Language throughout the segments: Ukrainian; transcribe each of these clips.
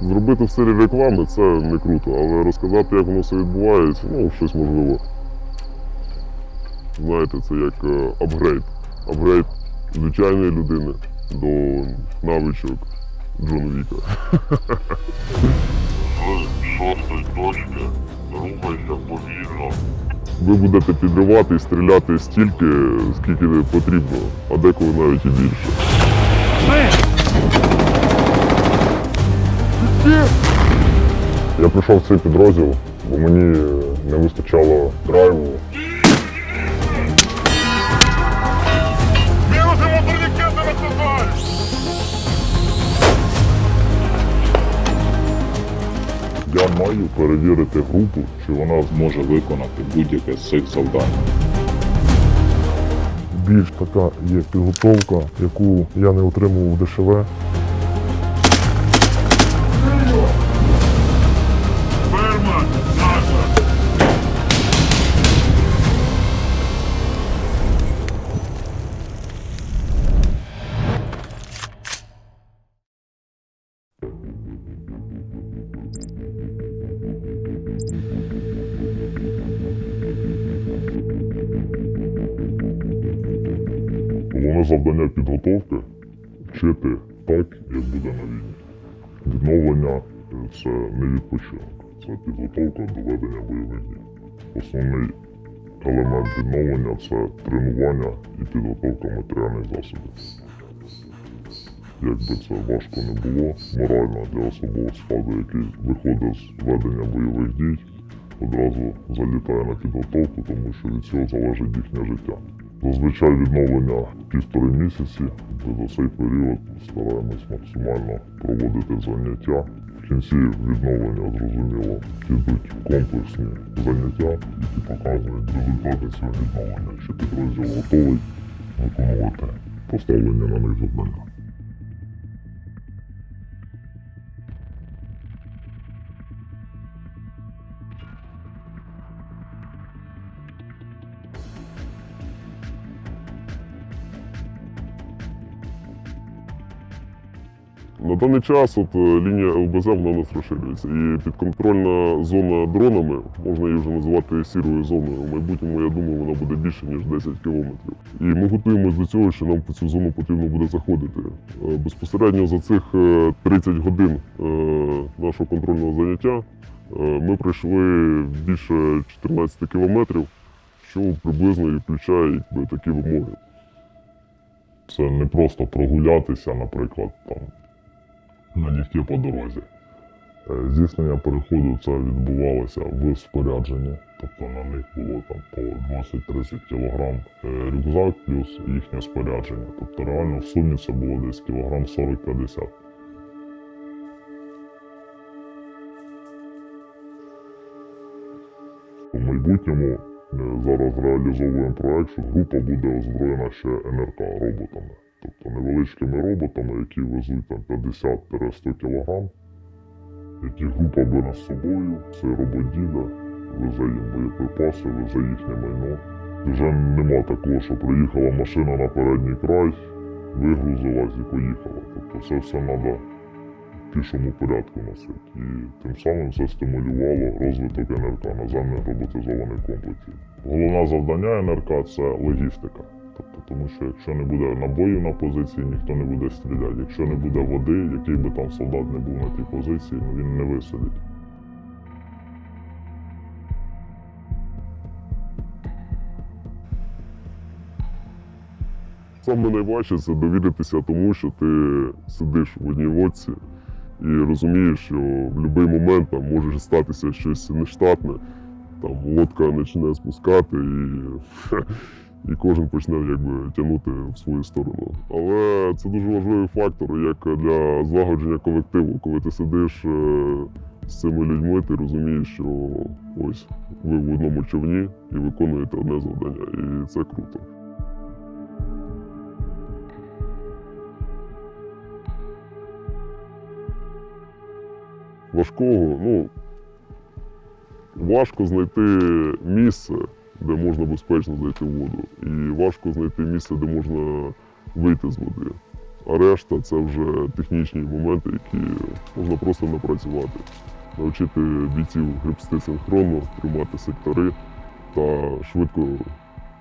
Зробити в стилі реклами це не круто, але розказати, як воно все відбувається, ну, щось можливо. Знаєте, це як е, апгрейд. Апгрейд звичайної людини до навичок Джон Віка. З шостої точки повільно. Ви будете підривати і стріляти стільки, скільки потрібно, а деколи навіть і більше. Я прийшов в цей підрозділ, бо мені не вистачало драйву. Я маю перевірити групу, чи вона зможе виконати будь-яке з цих завдань. більш така є підготовка, яку я не отримував в ДШВ. Підготовки вчити так, як буде на війні. Відновлення е, це не відпочинок, це підготовка до ведення бойових дій. Основний елемент відновлення це тренування і підготовка матеріальних засобів. Як би це важко не було, морально для особового складу, який виходить з ведення бойових дій, одразу залітає на підготовку, тому що від цього залежить їхнє життя. Зазвичай відновлення півтори місяці, за цей період стараємось максимально проводити заняття. В кінці відновлення, зрозуміло, йдуть комплексні заняття, які показують результати цього відновлення, що підрозділ готовий виконувати поставлення на них завдання. Даний час от, е, лінія ЛБЗ вона нас розширюється. І підконтрольна зона дронами, можна її вже називати сірою зоною. У майбутньому, я думаю, вона буде більше, ніж 10 кілометрів. І ми готуємося до цього, що нам по цю зону потрібно буде заходити. Е, Безпосередньо за цих е, 30 годин е, нашого контрольного заняття ми пройшли більше 14 кілометрів, що приблизно і включає такі вимоги. Це не просто прогулятися, наприклад, там налегке по дорозі. Е, Здійснення переходу це відбувалося в спорядженні, тобто на них було там по 20-30 кг рюкзак плюс їхнє спорядження. Тобто реально в сумі це було десь кілограм 40-50. У майбутньому е, зараз реалізовуємо проект, що група буде озброєна ще НРК роботами. Тобто невеличкими роботами, які везуть там 50-100 кг, які група бере з собою, це рободіда, везе їм боєприпаси, везе їхнє майно. Вже нема такого, що приїхала машина на передній край, вигрузилась і поїхала. Тобто це все треба в пішому порядку носити. І тим самим це стимулювало розвиток НРК наземних роботизованих комплексів. Головне завдання НРК це логістика. Тобто, тому що якщо не буде набоїв на позиції, ніхто не буде стріляти. Якщо не буде води, який би там солдат не був на тій позиції, ну він не висадить. Саме найважче це довіритися тому, що ти сидиш в одній лодці і розумієш, що в будь-який момент там може статися щось нештатне. Там лодка почне спускати і, і кожен почне якби тягнути в свою сторону. Але це дуже важливий фактор, як для злагодження колективу. Коли ти сидиш е, з цими людьми, ти розумієш, що ось ви в одному човні і виконуєте одне завдання, і це круто. важкого, ну важко знайти місце, де можна безпечно зайти в воду. І важко знайти місце, де можна вийти з води. а решта це вже технічні моменти, які можна просто напрацювати. Навчити бійців гребсти синхронно, тримати сектори та швидко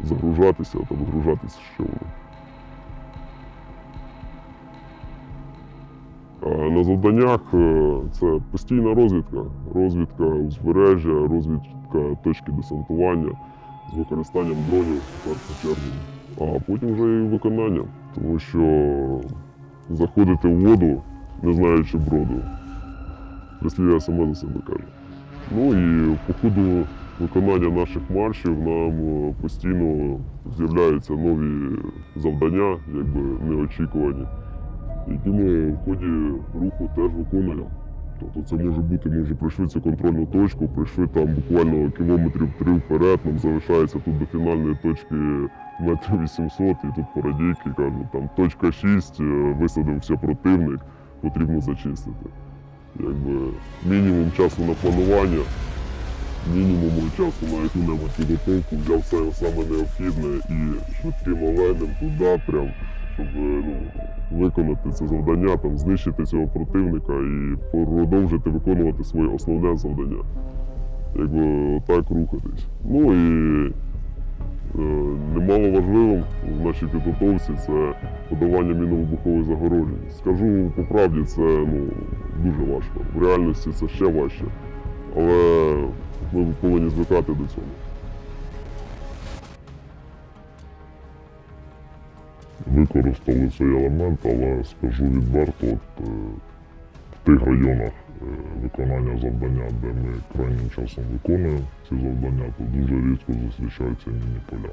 загружатися та вигружатися з човну. На завданнях е, це постійна розвідка, розвідка узбережжя, розвідка точки десантування використанням дронів в першу чергу, а потім вже і виконання, тому що заходити в воду, не знаючи броду, прислів'я саме за себе каже. Ну і по ходу виконання наших маршів нам е, постійно з'являються нові завдання, якби неочікувані які ми в ході руху теж виконуємо. Тобто це може бути, ми вже пройшли цю контрольну точку, пройшли там буквально кілометрів три вперед, нам залишається тут до фінальної точки метрів 800, і тут порадійки кажуть, там точка 6, е, висадився противник, потрібно зачистити. Якби мінімум часу на планування, мінімум часу на яку-небудь підготовку, взяв все саме необхідне і швидким оленем туди прям щоб е, ну, виконати це завдання, там, знищити цього противника і продовжити виконувати своє основне завдання. Якби так рухатись. Ну і е, немало важливим в нашій підготовці це подавання мінно-вибухової загороджень. Скажу по правді, це ну, дуже важко. В реальності це ще важче. Але ми повинні звикати до цього. Використали цей елемент, але скажу відверто, от, е, в тих районах е, виконання завдання, де ми крайнім часом виконуємо ці завдання, то дуже рідко зустрічаються міні-поля.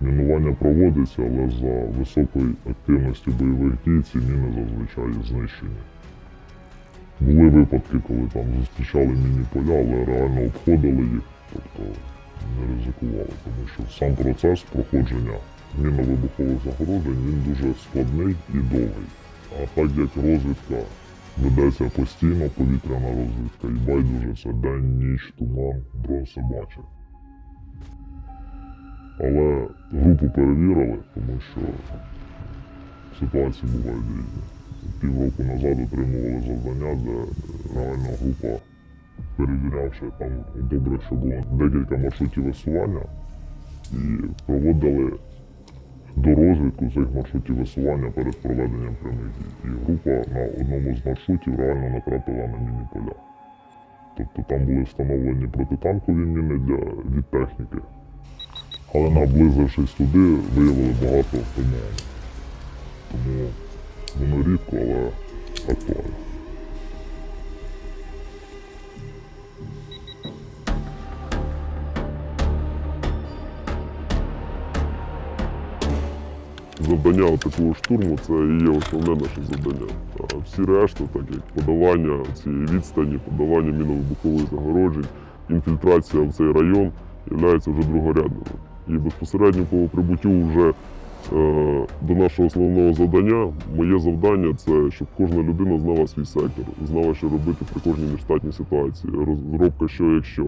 Мінування проводиться, але за високої активності бойових дій ці міни зазвичай знищені. Були випадки, коли там зустрічали міні-поля, але реально обходили їх, тобто не ризикували, тому що сам процес проходження мінно-вибухових загороджень він дуже складний і довгий. А так як розвідка ведеться постійно, повітряна розвідка, і байдуже це день, ніч, туман, дрон все бачить. Але групу перевірили, тому що ситуації бувають різні. Півроку назад отримували завдання, де реально група, перевірявши там добре, що було декілька маршрутів висування, і проводили до розвитку цих маршрутів висування перед проведенням прямих дій. І група на одному з маршрутів реально натрапила на міні поля. Тобто там були встановлені протитанкові міни для від техніки. Але наблизившись туди, виявили багато автомобілів. Тому воно рідко, але актуально. Завдання такого штурму це і є основне наше завдання. А всі решта, так як подолання цієї відстані, подолання мінно-вибухових загороджень, інфільтрація в цей район є вже другорядними. І безпосередньо по прибуттю вже е, до нашого основного завдання, моє завдання це щоб кожна людина знала свій сектор, знала, що робити при кожній нештатній ситуації, розробка що якщо.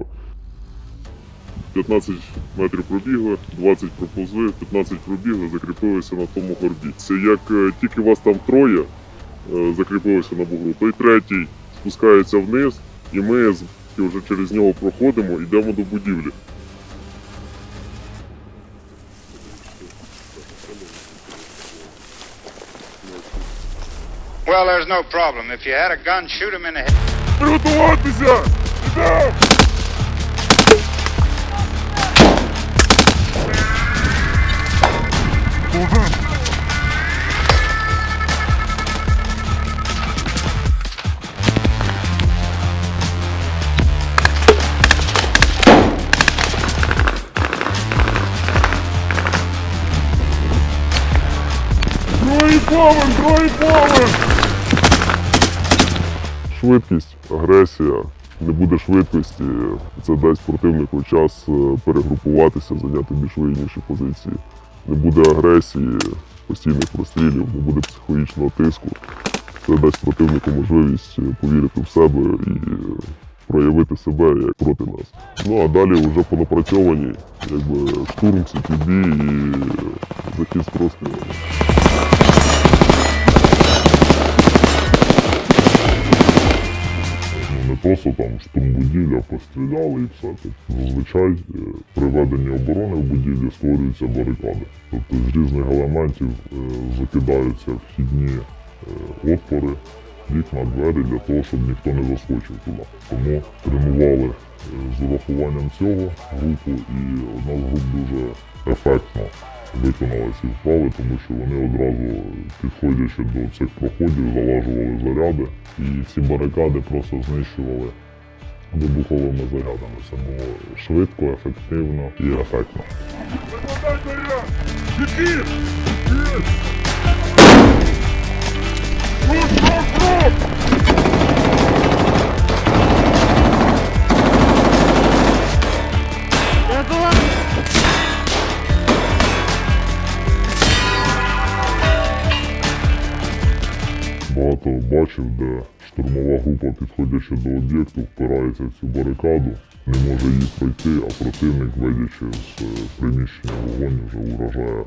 15 метрів пробігли, 20 проповзли, 15 пробігли, закріпилися на тому горбі. Це як е, тільки вас там троє е, закріпилися на бугру, той третій спускається вниз, і ми вже через нього проходимо, йдемо до будівлі. Well, there's no problem. If you had a gun, shoot him in the head. Приготуватися! Поверх, другий поверх! Швидкість, агресія, не буде швидкості. Це дасть противнику час е, перегрупуватися, зайняти більш вигідніші позиції. Не буде агресії, постійних прострілів, не буде психологічного тиску. Це дасть противнику можливість е, повірити в себе і е, проявити себе як проти нас. Ну а далі вже понапрацьовані якби штурм, CTB і захист прострілами. Не просто там штурм будівля, постріляли і все. Тобто, зазвичай е, при веденні оборони в будівлі створюються барикади. Тобто з різних елементів е, закидаються вхідні е, отвори, вікна, двері для того, щоб ніхто не заскочив туди. Тому тренували з урахуванням цього групу, і одна з груп дуже ефектно виконала ці вправи, тому що вони одразу, підходячи до цих проходів, залажували заряди і ці барикади просто знищували вибуховими зарядами. Це було швидко, ефективно і ефектно. Викладай Багато бачив, де штурмова група, підходячи до об'єкту, впирається в цю барикаду, не може її пройти, а противник, вийдячи з е, приміщення вогонь, вже уражає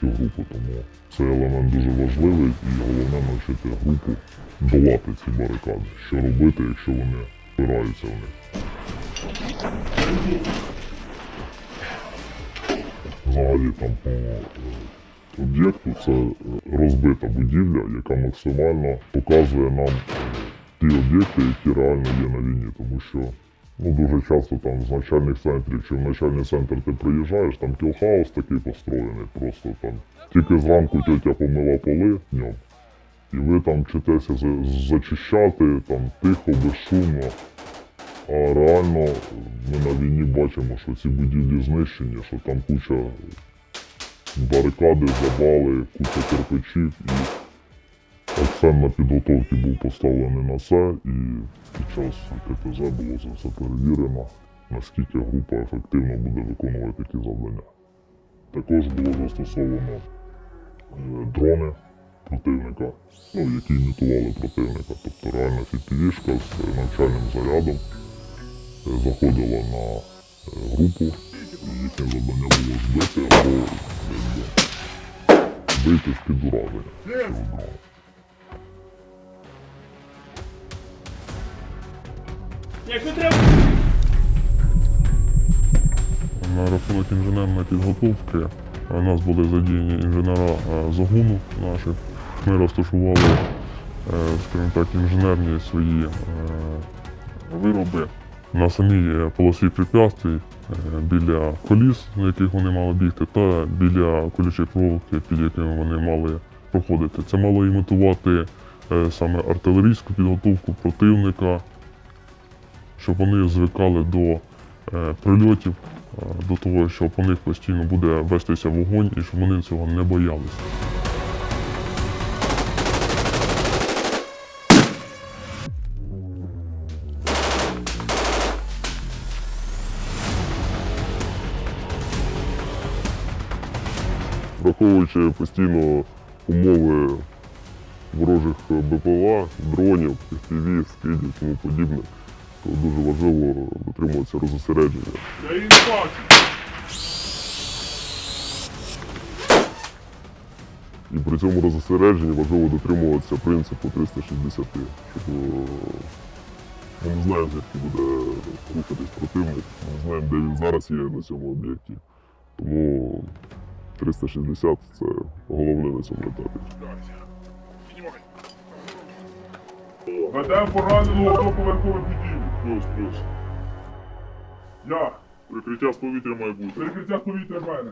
цю групу. Тому цей елемент дуже важливий і головне навчити групу долати ці барикади. Що робити, якщо вони впираються в них. Взагалі там по е, об'єкту це е, розбита будівля, яка максимально показує нам е, ті об'єкти, які реально є на війні. Тому що ну, дуже часто там з навчальних центрів чи в навчальний центр ти приїжджаєш, там кілхаус такий построєний, просто там тільки зранку тетя помила поли днем. І ви там вчитеся за- зачищати, там тихо, безшумно. А реально ми на війні бачимо, що ці будівлі знищені, що там куча барикади, завали, куча кирпичів і акцент на підготовці був поставлений на це і під час КТЗ було це все перевірено, наскільки група ефективно буде виконувати такі завдання. Також було застосовано е, дрони противника, ну, які імітували противника, тобто реально фітівішка з навчальним зарядом е, заходила на е, групу, їхнє завдання було збити або вийти з-під ураження цього дрона. На рахунок інженерної підготовки е, у нас були задіяні інженера е, загону наших. Ми розташували, е, скажімо так, інженерні свої е, вироби на самій е, полосі препятствий е, біля коліс, на яких вони мали бігти, та біля колючої проволоки, під якими вони мали проходити. Це мало імітувати е, саме артилерійську підготовку противника, щоб вони звикали до прильотів, до того, що по них постійно буде вестися вогонь і щоб вони цього не боялися. Враховуючи постійно умови ворожих БПЛА, дронів, FPV, скидів і тому подібне, то дуже важливо дотримуватися розосередження. І при цьому розосередженні важливо дотримуватися принципу 360, щоб е, ми не знаємо, звідки буде рухатись противник, ми не знаємо, де він зараз є на цьому об'єкті. Тому 360 це головне на цьому етапі. Ведемо пораненого до поверхових будівлі. Плюс, плюс. Я. Прикриття з повітря має бути. Перекриття повітря в мене.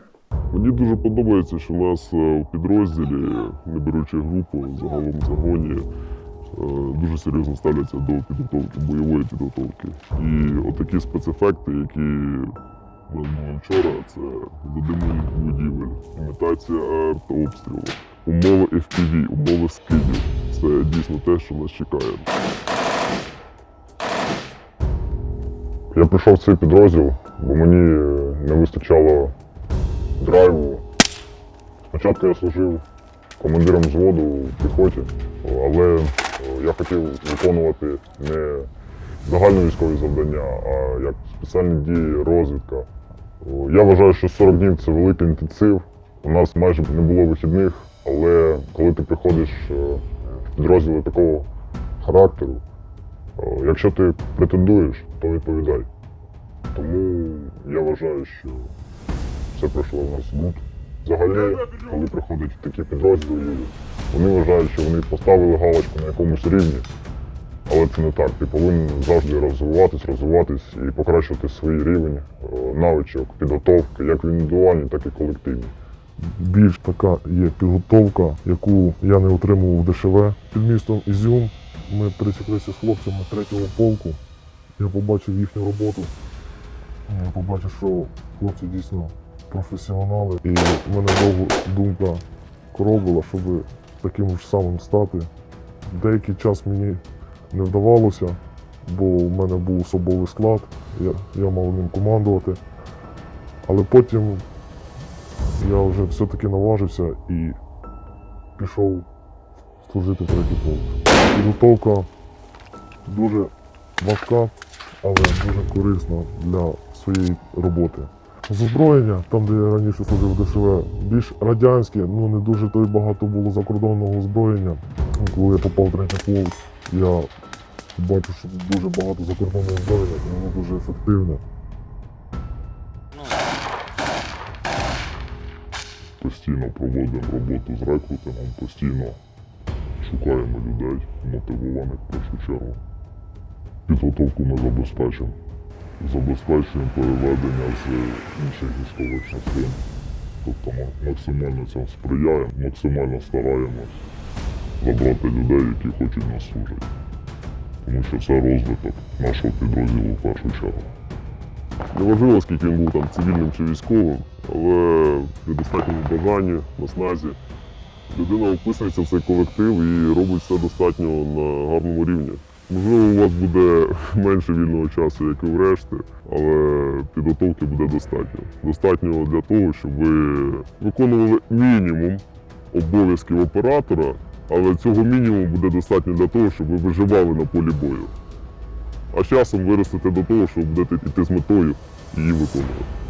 Мені дуже подобається, що у нас е, в підрозділі, не беручи групу, загалом в загоні, е, дуже серйозно ставляться до підготовки, бойової підготовки. І отакі спецефекти, які у вчора, це задимлення будівель, імітація артобстрілу, умови FPV, умови скидів. Це дійсно те, що нас чекає. Я прийшов в цей підрозділ, бо мені е, не вистачало драйву. Спочатку я служив командиром взводу в піхоті, але е, я хотів виконувати не загальновійськові завдання, а як спеціальні дії, розвідка. Я вважаю, що 40 днів це великий інтенсив. У нас майже не було вихідних, але коли ти приходиш е, в підрозділи такого характеру, Е, Якщо ти претендуєш, то відповідай. Тому я вважаю, що все пройшло в нас гуд. Взагалі, коли приходять такі підрозділи, вони вважають, що вони поставили галочку на якомусь рівні. Але це не так. Ти повинен завжди розвиватись, розвиватись і покращувати свій рівень е, навичок, підготовки, як в індивідуальній, так і колективній. більш така є підготовка, яку я не отримував в ДШВ. Під містом Ізюм ми пересіклися з хлопцями третього полку. Я побачив їхню роботу. Я побачив, що хлопці дійсно професіонали. І в мене довго думка коробила, щоб таким ж самим стати. Деякий час мені не вдавалося, бо в мене був особовий склад, я, я мав ним командувати. Але потім я вже все-таки наважився і пішов служити в третій полк. Підготовка дуже важка, але дуже корисна для своєї роботи. З озброєння, там, де я раніше служив ДШВ, більш радянське, ну не дуже то й багато було закордонного озброєння. Коли я попав в полк, я бачу, що дуже багато закордонного озброєння, і воно дуже ефективне. Постійно проводимо роботу з рекрутингом, постійно шукаємо людей, мотивованих в першу чергу. Підготовку ми забезпечимо. Забезпечуємо переведення з інших військових частин. Тобто ма- максимально цьому сприяємо, максимально стараємось забрати людей, які хочуть нас служити. Тому що це розвиток нашого підрозділу в першу чергу. Неважливо, скільки він був там цивільним чи військовим, але при достатньому бажанні, насназі, людина вписується в цей колектив і робить все достатньо на гарному рівні. Можливо, у вас буде менше вільного часу, як і в решти, але підготовки буде достатньо. Достатньо для того, щоб ви виконували мінімум обов'язків оператора, але цього мінімуму буде достатньо для того, щоб ви виживали на полі бою. А з часом виростете до того, що будете піти з метою і її виконувати.